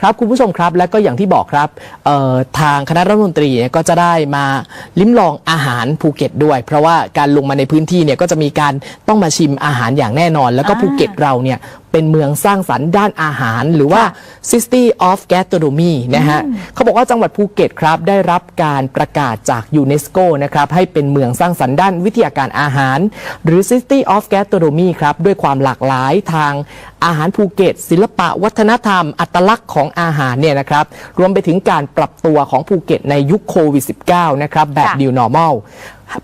ครับคุณผู้ชมครับและก็อย่างที่บอกครับเอ่อทางคณะรัฐมนตรีเนี่ยก็จะได้มาลิ้มลองอาหารภูเก็ตด้วย เพราะว่าการลงมาในพื้นที่เนี่ยก็จะมีการต้องมาชิมอาหารอย่างแน่นอน แล้วก็อ่าภูเก็ตเราเนี่ยเป็นเมืองสร้างสรรค์ด้านอาหาร หรือว่า City of Gastronomy นะฮะเขาบอกว่าจังหวัดภูเก็ตครับ ได้รับการประกาศจากยูเนสโกนะครับ ให้เป็นเมืองสร้างสรรค์ด้านวิทยาการอาหาร หรือ City of Gastronomy ครับ ด้วยความหลากหลายทางอาหารภูเก็ต ศิลปะวัฒนธรรม อัตลักษณ์ของอาหารเนี่ยนะครับ รวมไปถึงการปรับตัวของภูเก็ตในยุคโควิด -19 นะครับ แบบค่ะ New Normal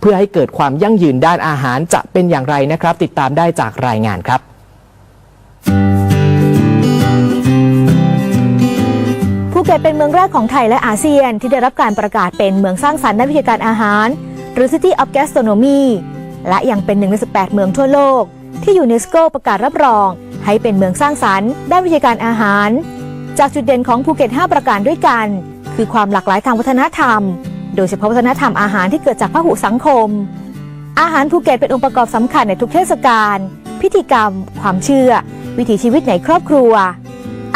เพื่อให้เกิดความยั่งยืนด้านอาหารจะเป็นอย่างไรนะครับ ติดตามได้จากรายงานครับ ภูเก็ตเป็นเมืองแรกของไทยและอาเซียน ที่ได้รับการประกาศเป็นเมืองสร้างสรรค์ด้านวิทยาการอาหาร หรือ City of Gastronomy และยังเป็นหนึ่งใน 18 เมืองทั่วโลก ที่ยูเนสโกประกาศรับรอง ให้เป็นเมืองสร้างสรรค์ด้านวิทยาการอาหาร จากจุดเด่นของภูเก็ต 5 ประการด้วยกัน คือความหลากหลายทางวัฒนธรรม โดยเฉพาะวัฒนธรรมอาหารที่เกิดจากพหุสังคม อาหารภูเก็ตเป็นองค์ประกอบสำคัญในทุกเทศกาลพิธีกรรม ความเชื่อ วิถีชีวิตในครอบครัว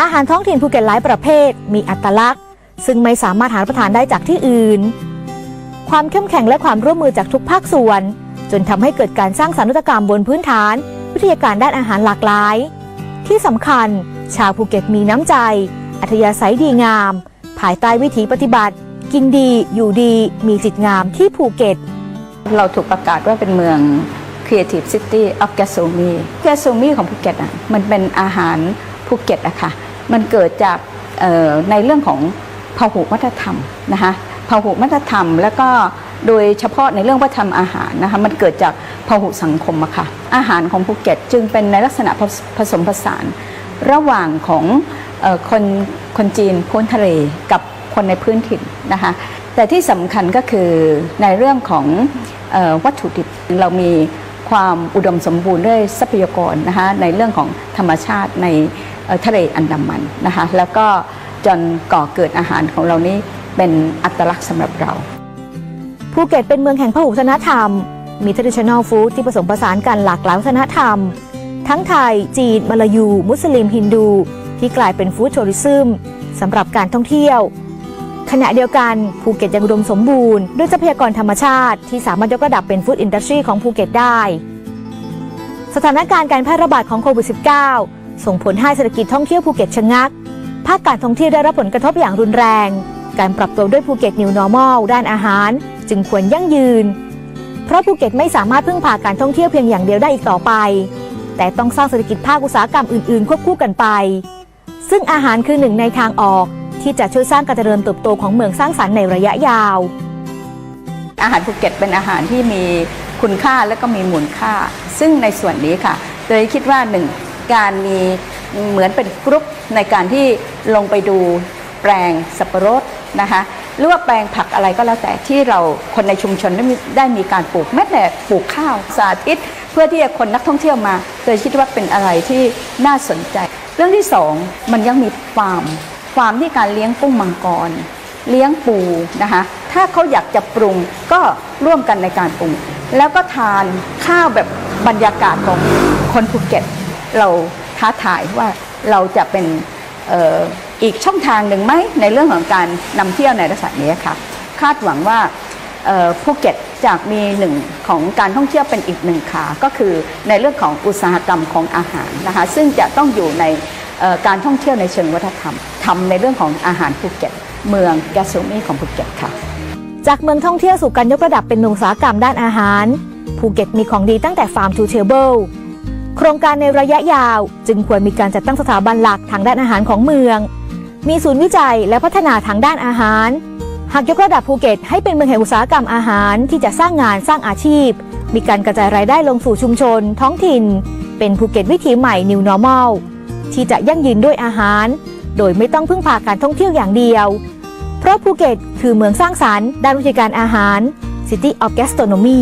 อาหารท้องถิ่นภูเก็ตหลายประเภท มีอัตลักษณ์ ซึ่งไม่สามารถหารับประทานได้จากที่อื่น ความเข้มแข็งและความร่วมมือจากทุกภาคส่วน จนทำให้เกิดการสร้างสรรค์นวัตกรรมบนพื้นฐาน วิทยาการด้านอาหารหลากหลาย ที่สำคัญ ชาวภูเก็ตมีน้ำใจ อัธยาศัยดีงาม ภายใต้วิถีปฏิบัติ กินดีอยู่ดี มีจิตงามที่ภูเก็ต เราถูกประกาศว่าเป็นเมือง Creative City of Gastronomy Gastronomy ของภูเก็ตอะมันเป็นอาหารภูเก็ตอะค่ะ มันเกิดจากในเรื่องของพหุวัฒนธรรมนะคะพหุวัฒนธรรม แล้วก็โดยเฉพาะในเรื่องวัฒนธรรมอาหารนะคะมันเกิดจากพหุสังคมอะค่ะอาหารของภูเก็ตจึงเป็นในลักษณะผสมผสาน ระหว่างของอคนคนจีนพ้นทะเลกับคนในพื้นถิ่นนะคะแต่ที่สำคัญก็คือในเรื่องของอวัตถุดิบเรามีความอุดมสมบูรณ์ด้วยทรัพยากรนะคะในเรื่องของธรรมชาติใน ทะเลอันดามันนะคะแล้วก็จนก่อเกิดอาหารของเรานี้เป็นอัตลักษณ์สำหรับเราภูเก็ตเป็นเมืองแห่งพหุวัฒนธรรม มี traditional food ที่ผสมผสานกันหลากหลายวัฒนธรรม ทั้งไทย จีน มาลายู มุสลิม ฮินดู ที่กลายเป็นฟู้ดทัวริซึมสำหรับการท่องเที่ยว ขณะเดียวกันภูเก็ตยังอุดมสมบูรณ์ด้วยทรัพยากรธรรมชาติที่สามารถยกระดับเป็นฟู้ดอินดัสทรีของภูเก็ตได้ สถานการณ์การแพร่ระบาดของโควิด -19 ส่งผลให้เศรษฐกิจท่องเที่ยวภูเก็ตชะงัก ภาคการท่องเที่ยวได้รับผลกระทบอย่างรุนแรง การปรับตัวด้วยภูเก็ต New Normal ด้านอาหาร จึงควรยั่งยืน เพราะภูเก็ตไม่สามารถพึ่งพาการท่องเที่ยวเพียงอย่างเดียวได้อีกต่อไป แต่ต้องสร้างเศรษฐกิจภาคอุตสาหกรรมอื่นๆ ควบคู่กันไป ซึ่งอาหารคือหนึ่งในทางออกที่จะช่วยสร้างการเจริญเติบโตของเมืองสร้างสรรค์ในระยะยาว อาหารภูเก็ตเป็นอาหารที่มีคุณค่าและก็มีมูลค่า ซึ่งในส่วนนี้ค่ะ โดยคิดว่าหนึ่ง การมีเหมือนเป็นกรุ๊ปในการที่ลงไปดูแปลงสับปะรดนะคะหรือว่าแปลงผักอะไรก็แล้วแต่ที่เราคนในชุมชนได้มีได้มีการปลูกแม้แต่ปลูกข้าวสาธิต เพื่อที่จะคนนักท่องเที่ยวมาโดยคิดว่าเป็นอะไรที่น่าสนใจ เรื่องที่สองมันยังมีฟาร์มฟาร์มที่การเลี้ยงกุ้งมังกร เลี้ยงปูนะคะถ้าเขาอยากจะปรุงก็ร่วมกันในการปรุง แล้วก็ทานข้าวแบบบรรยากาศของคนภูเก็ต เราท้าทายว่าเราจะเป็นอีกช่องทางหนึ่งไหมในเรื่องของการนำเที่ยวในลักษณะนี้ค่ะคาดหวังว่าภูเก็ตจากมีหนึ่งของการท่องเที่ยวเป็นอีกหนึ่งขาก็คือในเรื่องของอุตสาหกรรมของอาหารนะคะซึ่งจะต้องอยู่ในการท่องเที่ยวในเชิงวัฒนธรรมทำในเรื่องของอาหารภูเก็ต เมืองแกสโซมีของภูเก็ตค่ะ จากเมืองท่องเที่ยวสู่การยกระดับเป็นเมืองอุตสาหกรรมด้านอาหารภูเก็ตมีของดีตั้งแต่ Farm to Table โครงการในระยะยาว จึงควรมีการจัดตั้งสถาบันหลักทางด้านอาหารของเมือง มีศูนย์วิจัยและพัฒนาทางด้านอาหาร หากยกระดับภูเก็ตให้เป็นเมืองแห่งอุตสาหกรรมอาหารที่จะสร้างงานสร้างอาชีพ มีการกระจายรายได้ลงสู่ชุมชน ท้องถิ่น เป็นภูเก็ตวิถีใหม่ New Normal ที่จะยั่งยืนด้วยอาหาร โดยไม่ต้องพึ่งพาการท่องเที่ยวอย่างเดียว เพราะภูเก็ตคือเมืองสร้างสรรค์ด้านวิชาการอาหาร City of Gastronomy